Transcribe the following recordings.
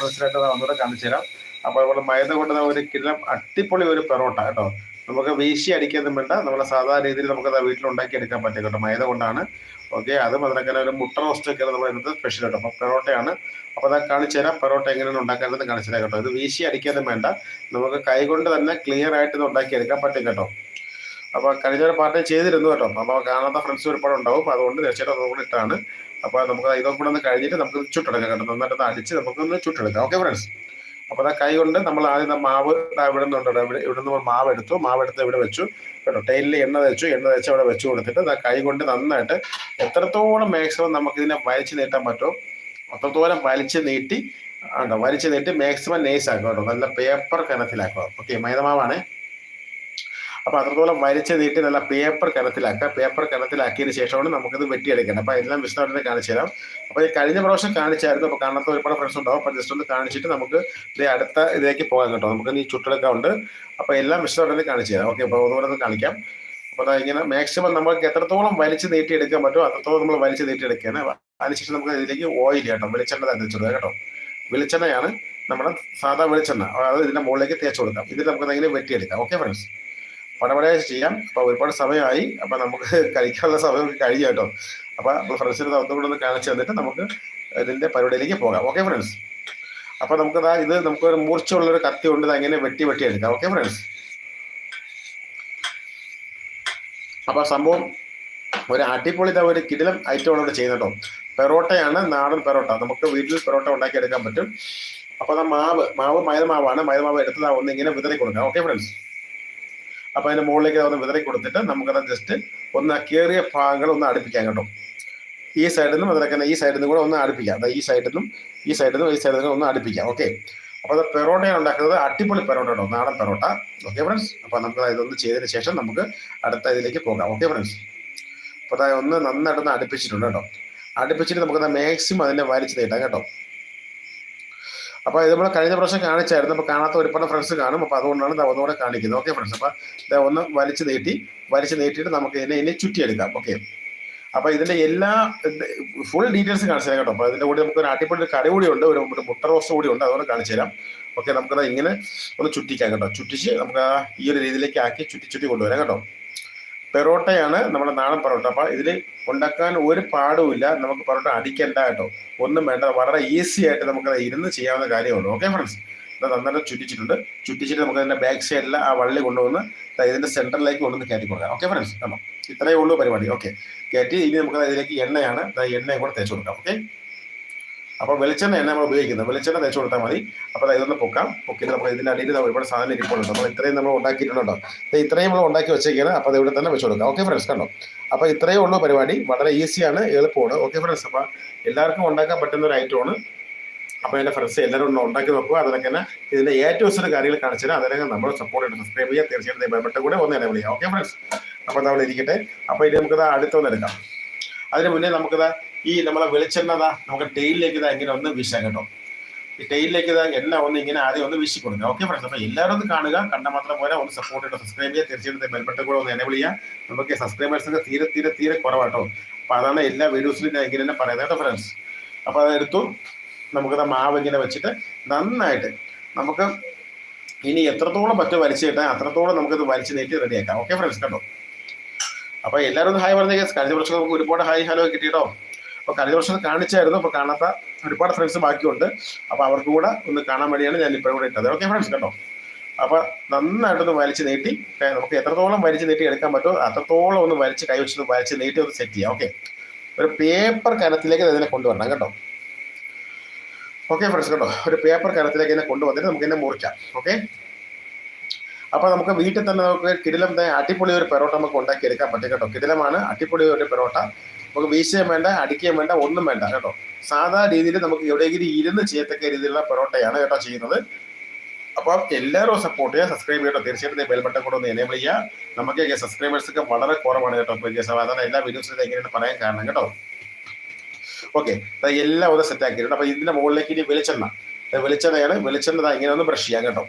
ഫ്രണ്ട്സിനായിട്ട് ഒന്നുകൂടെ കാണിച്ചു തരാം. അപ്പോൾ അതുപോലെ മൈദ കൊണ്ട് ഒരു കിലം അട്ടിപ്പൊളി ഒരു പെറോട്ട കേട്ടോ. നമുക്ക് വീശി അടിക്കാനും വേണ്ട. നമ്മളെ സാധാരണ രീതിയിൽ നമുക്കത് വീട്ടിൽ ഉണ്ടാക്കി എടുക്കാൻ പറ്റും കേട്ടോ. മൈദ കൊണ്ടാണ്. ഓക്കെ അതും അതിനൊക്കെ ഒരു മുട്ട റോസ്റ്റ് ഒക്കെ നമ്മൾ ഇന്നത്തെ സ്പെഷ്യൽ കേട്ടോ. അപ്പോൾ പെറോട്ടയാണ്. അപ്പോൾ അത് കാണിച്ചു തരാം പെറോട്ട എങ്ങനെയാണ് ഉണ്ടാക്കാനെന്ന് കാണിച്ചു തരാം കേട്ടോ. ഇത് വീശി അടിക്കാനും വേണ്ട. നമുക്ക് കൈ കൊണ്ട് തന്നെ ക്ലിയർ ആയിട്ട് ഇത് ഉണ്ടാക്കി എടുക്കാൻ പറ്റും കേട്ടോ. അപ്പോൾ കഴിഞ്ഞ ഒരു പാർട്ടി ചെയ്തിരുന്നു കേട്ടോ. അപ്പോൾ കാണാത്ത ഫ്രണ്ട്സ് ഒരുപാട് ഉണ്ടാവും. അതുകൊണ്ട് തീർച്ചയായിട്ടും അതുകൂടി ഇട്ടാണ്. അപ്പോൾ നമുക്ക് ഇതൊക്കെ കൂടെ ഒന്ന് കഴിഞ്ഞിട്ട് നമുക്ക് ചുട്ടെടുക്കാം കേട്ടോ. നന്നായിട്ട് അടിച്ച് നമുക്കൊന്ന് ചുട്ടെടുക്കാം. ഓക്കെ ഫ്രണ്ട്സ് അപ്പോൾ ആ കൈ കൊണ്ട് നമ്മൾ ആദ്യം ആ മാവ് ഇവിടെ നിന്നുണ്ടോ ഇവിടെ ഇവിടെ നിന്ന് മാവ് എടുത്തു. മാവ് എടുത്ത് ഇവിടെ വെച്ചു. കേട്ടോ ടൈലിൽ എണ്ണ തേച്ചു. എണ്ണ തേച്ച് അവിടെ വെച്ചു കൊടുത്തിട്ട് ദാ കൈ കൊണ്ട് നന്നായിട്ട് എത്രത്തോളം മാക്സിമം നമുക്ക് ഇതിനെ വലിച്ചു നീട്ടാൻ പറ്റുമോ അത്രത്തോളം വലിച്ചു നീട്ടി ആണ്ടോ വലിച്ചു നീട്ടി മാക്സിമം നൈസ് ആക്കുക കേട്ടോ. നല്ല പേപ്പർ കനത്തിലാക്കുക ഓക്കെ മൈദമാവാണേ. അപ്പൊ അത്രത്തോളം വലിച്ചു നീട്ടി നല്ല പേപ്പർ കനത്തിലാക്കുക. പേപ്പർ കനത്തിലാക്കിയതിന് ശേഷമാണ് നമുക്കിത് വെട്ടിയെടുക്കേണ്ടത്. അപ്പൊ എല്ലാം വിശദമായിട്ട് കാണിച്ചു തരാം. അപ്പൊ ഈ കഴിഞ്ഞ പ്രാവശ്യം കാണിച്ചായിരുന്നു. അപ്പൊ കാണാത്ത ഒരുപാട് ഫ്രണ്ട്സ് ഉണ്ടാവും. അപ്പൊ ജസ്റ്റ് ഒന്ന് കാണിച്ചിട്ട് നമുക്ക് ഇത് അടുത്ത ഇതിലേക്ക് പോകാൻ കേട്ടോ. നമുക്ക് ഈ ചുട്ടെടുക്കാറുണ്ട് അപ്പൊ എല്ലാം വിശദമായിട്ട് കാണിച്ചു തരാം. ഓക്കെ അപ്പൊ ഒന്നുകൂടെ ഒന്ന് കാണിക്കാം. അപ്പൊ അതാ ഇങ്ങനെ മാക്സിമം നമുക്ക് എത്രത്തോളം വലിച്ചു നീട്ടിയെടുക്കാൻ പറ്റും അത്രത്തോളം നമ്മൾ വലിച്ചു നീട്ടിയെടുക്കുകയാണ്. അതിനുശേഷം നമുക്ക് ഇതിലേക്ക് ഓയിൽ കേട്ടോ. വെളിച്ചെണ്ണ തേച്ചെടുക്കുക കേട്ടോ. വെളിച്ചെണ്ണയാണ് നമ്മുടെ സാധാ വെളിച്ചെണ്ണ. അത് ഇതിന്റെ മുകളിലേക്ക് തേച്ച് കൊടുക്കാം. ഇതിൽ നമുക്ക് എങ്ങനെ വെട്ടിയെടുക്കാം? ഓക്കെ ഫ്രണ്ട്സ് പടപടയെ ചെയ്യാം. അപ്പൊ ഒരുപാട് സമയമായി. അപ്പൊ നമുക്ക് കഴിക്കാനുള്ള സമയം കഴിഞ്ഞു കേട്ടോ. അപ്പൊ നമ്മൾ ഫ്രണ്ട്സിന് ഒന്നുകൂടെ ഒന്ന് കാണിച്ചു തന്നിട്ട് നമുക്ക് ഇതിന്റെ പരിപാടിയിലേക്ക് പോകാം. ഓക്കെ ഫ്രണ്ട്സ് അപ്പൊ നമുക്ക് ഇത് നമുക്ക് ഒരു മൂർച്ചയുള്ള ഒരു കത്തി കൊണ്ട് അങ്ങനെ വെട്ടി വെട്ടി എടുക്കാം ഓക്കെ ഫ്രണ്ട്സ് അപ്പൊ സംഭവം ഒരു അടിപൊളി ഒരു കിടിലം ഐറ്റം ഇവിടെ ചെയ്യുന്നത് പെറോട്ടയാണ് നാടൻ പെറോട്ട. നമുക്ക് വീട്ടിൽ പെറോട്ട ഉണ്ടാക്കി എടുക്കാൻ പറ്റും. അപ്പൊ അത് മാവ് മാവ് മൈദമാവാണ് മൈദമാവ് എടുത്തത് ഒന്ന് ഇങ്ങനെ വിതറി കൊടുക്കാം ഓക്കെ ഫ്രണ്ട്സ് അപ്പൊ അതിന്റെ മുകളിലേക്ക് ഒന്ന് വിതറി കൊടുത്തിട്ട് നമുക്കത് ജസ്റ്റ് ഒന്ന് കയറിയ ഭാഗങ്ങൾ ഒന്ന് അടുപ്പിക്കാം കേട്ടോ. ഈ സൈഡിൽ നിന്നും അതിലൊക്കെ ഈ സൈഡിൽ നിന്നും കൂടെ ഒന്ന് അടുപ്പിക്കാം. അതായത് ഈ സൈഡിൽ നിന്നും ഈ സൈഡിൽ നിന്നും ഈ സൈഡിൽ നിന്നും ഒന്ന് അടുപ്പിക്കാം. ഓക്കെ അപ്പോൾ അത് പെറോട്ടയാണ് ഉണ്ടാക്കുന്നത് അടിപൊളി പെറോട്ട കേട്ടോ. നാടൻ പെറോട്ട. ഓക്കെ ഫ്രണ്ട്സ് അപ്പോൾ നമുക്ക് ഇതൊന്ന് ചെയ്തതിന് ശേഷം നമുക്ക് അടുത്ത ഇതിലേക്ക് പോകാം. ഓക്കെ ഫ്രണ്ട്സ് അപ്പോൾ അതായത് ഒന്ന് നന്നായിട്ടൊന്ന് അടുപ്പിച്ചിട്ടുണ്ട് കേട്ടോ. അടുപ്പിച്ചിട്ട് നമുക്കത് മാക്സിമം അതിനെ വലിച്ചു നീട്ടാം കേട്ടോ. അപ്പോൾ ഇത് നമ്മൾ കഴിഞ്ഞ പ്രാവശ്യം കാണിച്ചായിരുന്നു. അപ്പോൾ കാണാത്ത ഒരുപാട് ഫ്രണ്ട്സ് കാണും. അപ്പോൾ അതുകൊണ്ടാണ് ഇത് ഒന്നുകൂടെ കാണിക്കുന്നത്. ഓക്കെ ഫ്രണ്ട്സ് അപ്പോൾ ഇത് ഒന്ന് വലിച്ചു നീട്ടി വലിച്ചു നീട്ടിയിട്ട് നമുക്ക് ഇതിനെ ഇനി ചുറ്റിയെടുക്കാം. ഓക്കെ അപ്പോൾ ഇതിന്റെ എല്ലാ ഫുൾ ഡീറ്റെയിൽസ് കാണിച്ചു തരാം കേട്ടോ. അപ്പോൾ ഇതിന്റെ കൂടെ നമുക്ക് ഒരു അടിപൊളി ഒരു കറി കൂടി ഉണ്ട്. ഒരു മുട്ട റോസ്റ്റ് കൂടി ഉണ്ട്. അതുകൊണ്ട് കാണിച്ചു തരാം ഓക്കെ നമുക്കത് ഇങ്ങനെ ഒന്ന് ചുറ്റിക്കാം കേട്ടോ. ചുറ്റിച്ച് നമുക്ക് ഈ ഒരു രീതിയിലേക്ക് ആക്കി ചുറ്റി ചുറ്റി കൊണ്ടുവരാം കേട്ടോ. പെറോട്ടയാണ് നമ്മുടെ നാടൻ പൊറോട്ട. അപ്പൊ ഇതിൽ ഉണ്ടാക്കാൻ ഒരു പാടുമില്ല നമുക്ക് പൊറോട്ട അടിക്കണ്ട കേട്ടോ. ഒന്നും വേണ്ട. വളരെ ഈസി ആയിട്ട് നമുക്ക് ഇരുന്ന് ചെയ്യാവുന്ന കാര്യമുള്ളൂ. ഓക്കെ ഫ്രണ്ട്സ് ഇത് നന്നായിട്ട് ചുറ്റിച്ചിട്ടുണ്ട്. ചുറ്റിച്ചിട്ട് നമുക്ക് അതിന്റെ ബാക്ക് സൈഡിൽ ആ വള്ളി കൊണ്ടുവന്ന് ഇതിന്റെ ഇതിന്റെ സെന്ററിലേക്ക് കൊണ്ടുവന്ന് കയറ്റി കൊടുക്കാം. ഓക്കെ ഫ്രണ്ട്സ് കണ്ടോ ഇത്രയേ ഉള്ളൂ പരിപാടി. ഓക്കെ കയറ്റി ഇനി നമുക്ക് ഇതിലേക്ക് എണ്ണയാണ്. എണ്ണയും കൂടെ തേച്ച് കൊടുക്കാം. ഓക്കെ അപ്പോൾ വെളിച്ചെണ്ണ എണ്ണ നമ്മൾ ഉപയോഗിക്കുന്നത്. വെളിച്ചെണ്ണ തേച്ച് കൊടുത്താൽ മതി. അപ്പോൾ ഇതൊന്ന് പൊക്കാം. പൊക്കിയിട്ട് നമുക്ക് ഇതിന്റെ അടിയിൽ ഒരുപാട് സാധനം ഇരിപ്പുണ്ട്. നമ്മൾ ഇത്രയും നമ്മൾ ഉണ്ടാക്കിയിട്ടുണ്ടോ? ഇത്രയും നമ്മൾ ഉണ്ടാക്കി വെച്ചേക്കാണ്. അപ്പോൾ ഇവിടെ തന്നെ വെച്ച് കൊടുക്കാം. ഓക്കെ ഫ്രണ്ട്സ് കണ്ടോ? അപ്പോൾ ഇത്രയേ ഉള്ളൂ പരിപാടി. വളരെ ഈസിയാണ് എളുപ്പമാണ്. ഓക്കെ ഫ്രണ്ട്സ് അപ്പോൾ എല്ലാവർക്കും ഉണ്ടാക്കാൻ പറ്റുന്ന ഒരു ഐറ്റമാണ് അപ്പോൾ എന്റെ ഫ്രണ്ട്സ് എല്ലാവരും ഒന്ന് ഉണ്ടാക്കി നോക്കുക. അതിനൊക്കെ ഇതിന്റെ ഏറ്റവും ചില കാര്യങ്ങൾ കാണിച്ചാൽ അതിനൊക്കെ നമ്മൾ സപ്പോർട്ട് ചെയ്ത് സബ്സ്ക്രൈബ് ചെയ്യുക. തീർച്ചയായിട്ടും ബന്ധപ്പെട്ട് കൂടെ ഒന്ന് വിളിക്കാം ഓക്കെ ഫ്രണ്ട്സ് അപ്പോൾ നമ്മൾ ഇരിക്കട്ടെ. അപ്പോൾ ഇത് നമുക്ക് അടുത്തൊന്ന് എടുക്കാം. അതിന് മുന്നേ നമുക്കിത് ഈ നമ്മളെ വെളിച്ചെണ്ണത നമുക്ക് ടെയിലേക്ക് ഇതാ ഇങ്ങനെ ഒന്ന് വീശാം കേട്ടോ. ഈ ടെയിലേക്ക് ഇതാ എല്ലാം ഒന്ന് ഇങ്ങനെ ആദ്യം ഒന്ന് വീശി കൊടുക്കുക ഓക്കെ ഫ്രണ്ട്സ് അപ്പോൾ എല്ലാവരും ഒന്ന് കാണുക. കണ്ട മാത്രം പോലെ ഒന്ന് സപ്പോർട്ട് ചെയ്യുക സബ്സ്ക്രൈബ് ചെയ്യുക. തീർച്ചയായിട്ടും ബെൽബട്ടൺ കൂടെ ഒന്ന് എനേബിൾ ചെയ്യുക നമുക്ക് സബ്സ്ക്രൈബേഴ്സിന്റെ തീരെ തീരെ തീരെ കുറവാട്ടോ അപ്പോൾ അതാണ് എല്ലാ വീഡിയോസിലും ഞാൻ ഇങ്ങനെ തന്നെ പറയുന്നത് കേട്ടോ ഫ്രണ്ട്സ് അപ്പോൾ അതെടുത്തു നമുക്കത് മാവ് ഇങ്ങനെ വെച്ചിട്ട് നന്നായിട്ട് നമുക്ക് ഇനി എത്രത്തോളം പറ്റും വലിച്ചു കിട്ടാൻ അത്രത്തോളം നമുക്കിത് വലിച്ചു നീട്ടി റെഡിയാക്കാം ഓക്കെ ഫ്രണ്ട്സ് കണ്ടോ? അപ്പോൾ എല്ലാവരും ഹായ് പറഞ്ഞേക്കാം. കഴിഞ്ഞ പ്രശ്നം നമുക്ക് ഒരുപാട് ഹായ് ഹലോ കിട്ടിയിട്ടോ? അപ്പോൾ കഴിഞ്ഞ വർഷം കാണിച്ചായിരുന്നു. അപ്പോൾ കാണാത്ത ഒരുപാട് ഫ്രണ്ട്സ് ബാക്കിയുണ്ട്. അപ്പോൾ അവർക്ക് കൂടെ ഒന്ന് കാണാൻ വേണ്ടിയാണ് ഞാൻ ഇപ്പോഴും കൂടെ ഇട്ടത്. ഓക്കെ ഫ്രണ്ട്സ് കേട്ടോ അപ്പോൾ നന്നായിട്ടൊന്ന് വലിച്ച് നീട്ടി. നമുക്ക് എത്രത്തോളം വലിച്ച് നീട്ടി എടുക്കാൻ പറ്റുമോ അത്രത്തോളം ഒന്ന് വലിച്ച് കൈ വെച്ചൊന്ന് വലിച്ച് നീട്ടി ഒന്ന് സെറ്റ് ചെയ്യാം. ഓക്കെ ഒരു പേപ്പർ കനത്തിലേക്ക് ഇതിനെ കൊണ്ടുവരണം കേട്ടോ ഓക്കെ ഫ്രണ്ട്സ് കേട്ടോ ഒരു പേപ്പർ കനത്തിലേക്ക് ഇതിനെ കൊണ്ടുവന്നിട്ട് നമുക്ക് ഇതിനെ മുറിക്കാം. ഓക്കെ അപ്പൊ നമുക്ക് വീട്ടിൽ തന്നെ നമുക്ക് കിടിലം അടിപൊളി ഒരു പെറോട്ട നമുക്ക് ഉണ്ടാക്കി എടുക്കാൻ പറ്റും കേട്ടോ കിടിലമാണ് അടിപൊളി ഒരു പെറോട്ട. നമുക്ക് വീശുകയും വേണ്ട അടിക്കുകയും വേണ്ട ഒന്നും വേണ്ട കേട്ടോ? സാധാ രീതിയിൽ നമുക്ക് എവിടെയെങ്കിലും ഇരുന്ന് ചെയ്യത്തക്ക രീതിയിലുള്ള പൊറോട്ടയാണ് കേട്ടോ ചെയ്യുന്നത്. അപ്പോൾ എല്ലാവരും സപ്പോർട്ട് ചെയ്യുക സബ്സ്ക്രൈബ് ചെയ്യട്ടോ. തീർച്ചയായിട്ടും ബെൽ ബട്ടൺ കൂടെ ഒന്ന് എനേബിൾ ചെയ്യുക. നമുക്ക് സബ്സ്ക്രൈബേഴ്സ് ഒക്കെ വളരെ കുറവാണ് കേട്ടോ ഇപ്പോൾ സാധാരണ എല്ലാ വീഡിയോസിലും എങ്ങനെയാണ് പറയാൻ കാരണം കേട്ടോ. ഓക്കെ എല്ലാം ഒന്ന് സെറ്റ് ആക്കിയിട്ടുണ്ട്. അപ്പോൾ ഇതിന്റെ മുകളിലേക്ക് ഇനി വെളിച്ചെണ്ണ. വെളിച്ചെണ്ണയാണ്. വെളിച്ചെണ്ണ ഇങ്ങനെ ഒന്ന് ബ്രഷ് ചെയ്യാം കേട്ടോ.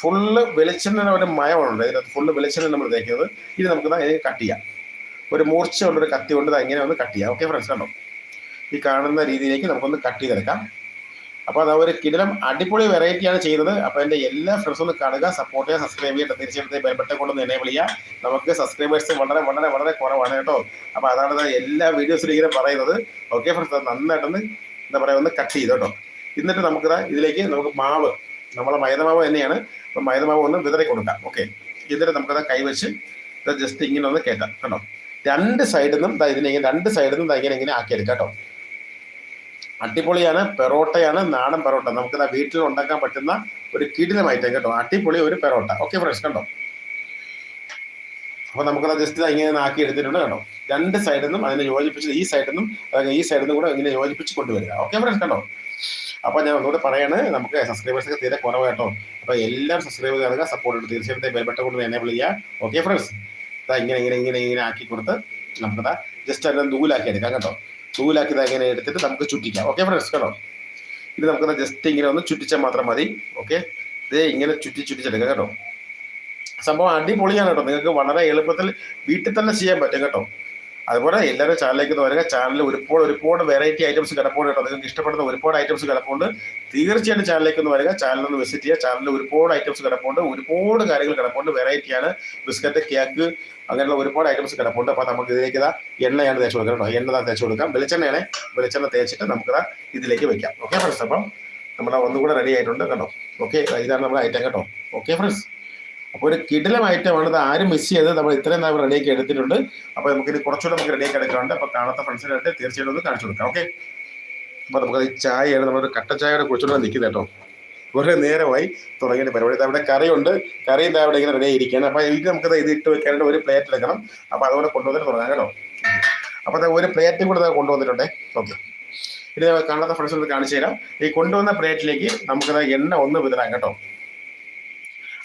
ഫുള്ള് വെളിച്ചെണ്ണ ഒരു മയമുണ്ട് ഇതിനകത്ത്. ഫുള്ള് വെളിച്ചെണ്ണ നമ്മൾ തേക്കുന്നത്. ഇനി നമുക്ക് കട്ട് ചെയ്യാം. ഒരു മൂർച്ച ഒരു കത്തി കൊണ്ട് ഇങ്ങനെ ഒന്ന് കട്ട് ചെയ്യാം. ഓക്കെ ഫ്രണ്ട്സ് കണ്ടോ? ഈ കാണുന്ന രീതിയിലേക്ക് നമുക്കൊന്ന് കട്ട് ചെയ്തെടുക്കാം. അപ്പോൾ അത് ഒരു കിടിലം അടിപൊളി വെറൈറ്റിയാണ് ചെയ്യുന്നത്. അപ്പോൾ എന്റെ എല്ലാ ഫ്രണ്ട്സും ഒന്ന് കാണുക സപ്പോർട്ട് ചെയ്യുക സബ്സ്ക്രൈബ് ചെയ്യുക. തീർച്ചയായിട്ടും ബെൽബട്ടൻ കൊണ്ടൊന്ന് എനേബിൾ ചെയ്യുക. നമുക്ക് സബ്സ്ക്രൈബേഴ്സ് വളരെ വളരെ വളരെ കുറവാണ് കേട്ടോ. അപ്പോൾ അതാണ് എല്ലാ വീഡിയോസിലും ഇങ്ങനെ പറയുന്നത്. ഓക്കെ ഫ്രണ്ട്സ് നന്നായിട്ടൊന്ന് എന്താ പറയുക ഒന്ന് കട്ട് ചെയ്തു കേട്ടോ. എന്നിട്ട് നമുക്ക് ഇതിലേക്ക് നമുക്ക് മാവ് നമ്മളെ മൈദമാവ് തന്നെയാണ്. അപ്പം മൈദമാവ് ഒന്ന് വിതറി കൊടുക്കാം ഓക്കെ എന്നിട്ട് നമുക്കത് കൈവച്ച് ഇത് ജസ്റ്റ് ഇങ്ങനെ ഒന്ന് കയറ്റാം കേട്ടോ രണ്ട് സൈഡിൽ നിന്നും ഇതിനെ രണ്ട് സൈഡിൽ നിന്നും ഇങ്ങനെ ഇങ്ങനെ ആക്കി ആക്കിയെടുക്കാം കേട്ടോ അടിപൊളിയാണ് പെറോട്ടയാണ് നാടൻ പെറോട്ട. നമുക്ക് വീട്ടിൽ ഉണ്ടാക്കാൻ പറ്റുന്ന ഒരു കിടിലം ഐറ്റം കേട്ടോ. അടിപൊളി ഒരു പെറോട്ട. ഓക്കെ ഫ്രണ്ട്സ് കണ്ടോ? അപ്പോൾ നമുക്കത് ജസ്റ്റ് ഇങ്ങനെ ആക്കി എടുത്തിട്ടുണ്ട് കേട്ടോ. രണ്ട് സൈഡിൽ നിന്നും അതിനെ യോജിപ്പിച്ച് ഈ സൈഡിൽ നിന്നും ഈ സൈഡിൽ നിന്നും കൂടെ ഇങ്ങനെ യോജിപ്പിച്ച് കൊണ്ടുവരിക. ഓക്കെ ഫ്രണ്ട്സ് കണ്ടോ? അപ്പോൾ ഞാൻ ഒന്നുകൂടെ പറയാണ് നമുക്ക് സബ്സ്ക്രൈബേഴ്സ് ഒക്കെ തീരെ കുറവ് കേട്ടോ അപ്പോൾ എല്ലാവരും സബ്സ്ക്രൈബ് ചെയ്യുക സപ്പോർട്ട് തീർച്ചയായിട്ടും ബെൽബട്ടം കൊണ്ട് എനേബിൾ ചെയ്യുക ഓക്കെ ഫ്രണ്ട്സ് ഇങ്ങനെ ഇങ്ങനെ ഇങ്ങനെ ഇങ്ങനെ ആക്കി കൊടുത്ത് നമുക്കതാ ജസ്റ്റ് അതിനെ നൂലാക്കി എടുക്കാം കേട്ടോ. നൂലാക്കി ഇങ്ങനെ എടുത്തിട്ട് നമുക്ക് ചുറ്റിക്കാം. ഓക്കെ ഫ്രണ്ട്സ് കേട്ടോ? ഇത് നമുക്കത് ജസ്റ്റ് ഇങ്ങനെ ഒന്ന് ചുറ്റിച്ചാൽ മാത്രം മതി. ഓക്കെ ഇത് ഇങ്ങനെ ചുറ്റി ചുറ്റിച്ചെടുക്കാം കേട്ടോ. സംഭവം അടിപൊളിയാണ് കേട്ടോ. നിങ്ങൾക്ക് വളരെ എളുപ്പത്തിൽ വീട്ടിൽ തന്നെ ചെയ്യാൻ പറ്റും കേട്ടോ. അതുപോലെ എല്ലാവരും ചാനലിലേക്ക് വരിക. ചാനലിൽ ഒരുപാട് ഒരുപാട് വെറൈറ്റി ഐറ്റംസ് കിടപ്പുണ്ട് കേട്ടോ. നിങ്ങൾക്ക് ഇഷ്ടപ്പെടുന്ന ഒരുപാട് ഐറ്റംസ് കിടപ്പുണ്ട്. തീർച്ചയായിട്ടും ചാനലിലേക്ക് ഒന്ന് വരിക. ചാനൽ ഒന്ന് വിസിറ്റ് ചെയ്യുക. ചാനലിൽ ഒരുപാട് ഐറ്റംസ് കിടപ്പുണ്ട്. ഒരുപാട് കാര്യങ്ങൾ കിടപ്പുണ്ട്. വെറൈറ്റിയാണ് ബിസ്ക്കറ്റ് കേക്ക് അങ്ങനെയുള്ള ഒരുപാട് ഐറ്റംസ് കിടപ്പുണ്ട് അപ്പോൾ നമുക്ക് ഇതിലേക്ക് ഇതാ എണ്ണയാണ് തേച്ച് കൊടുക്കാം കേട്ടോ. എണ്ണ തേച്ച് കൊടുക്കാം. വെളിച്ചെണ്ണയാണ്. വെളിച്ചെണ്ണ തേച്ചിട്ട് നമുക്കിതാ ഇതിലേക്ക് വെക്കാം. ഓക്കെ ഫ്രണ്ട്സ് അപ്പം നമ്മുടെ ഒന്നുകൂടെ റെഡി ആയിട്ടുണ്ട് കേട്ടോ. ഓക്കെ ഇതാണ് നമ്മുടെ ഐറ്റം കേട്ടോ. ഓക്കെ ഫ്രണ്ട്സ് അപ്പോൾ ഒരു കിടിലം ഐറ്റമാണ് ഇത് ആരും മിസ് ചെയ്ത് നമ്മൾ ഇത്രയും നാൾ റെഡിയാക്കി എടുത്തിട്ടുണ്ട്. അപ്പോൾ നമുക്ക് ഇത് കുറച്ചുകൂടെ നമുക്ക് റെഡിയാക്കി എടുക്കാറുണ്ട് അപ്പോൾ കാണാത്ത ഫ്രണ്ട്സിനായിട്ട് തീർച്ചയായിട്ടും ഒന്ന് കാണിച്ചു കൊടുക്കാം. ഓക്കെ അപ്പോൾ നമുക്കത് ചായയാണ്. നമ്മളൊരു കട്ട ചായയുടെ കുറിച്ചുകൊണ്ട് നിൽക്കുന്നത് കേട്ടോ. കുറേ നേരമായി തുടങ്ങിയ പരിപാടി. അവിടെ കറിയുണ്ട്. കറി ഇതാ അവിടെ ഇങ്ങനെ റെഡി ആയിരിക്കുകയാണ്. അപ്പോൾ ഇത് നമുക്ക് ഇത് ഇട്ട് വെക്കാനായിട്ട് ഒരു പ്ലേറ്റ് എടുക്കണം. അപ്പോൾ അതുകൂടെ കൊണ്ടുവന്നിട്ട് തുടങ്ങാം കേട്ടോ. അപ്പോൾ അത് ഒരു പ്ലേറ്റും കൂടെ കൊണ്ടുവന്നിട്ടുണ്ടേ. ഓക്കെ. ഇത് കാണാത്ത ഫ്രണ്ട്സ് ഒന്ന് കാണിച്ചു തരാം. ഈ കൊണ്ടുവന്ന പ്ലേറ്റിലേക്ക് നമുക്കത് എണ്ണ ഒന്ന് വിതരാം കേട്ടോ.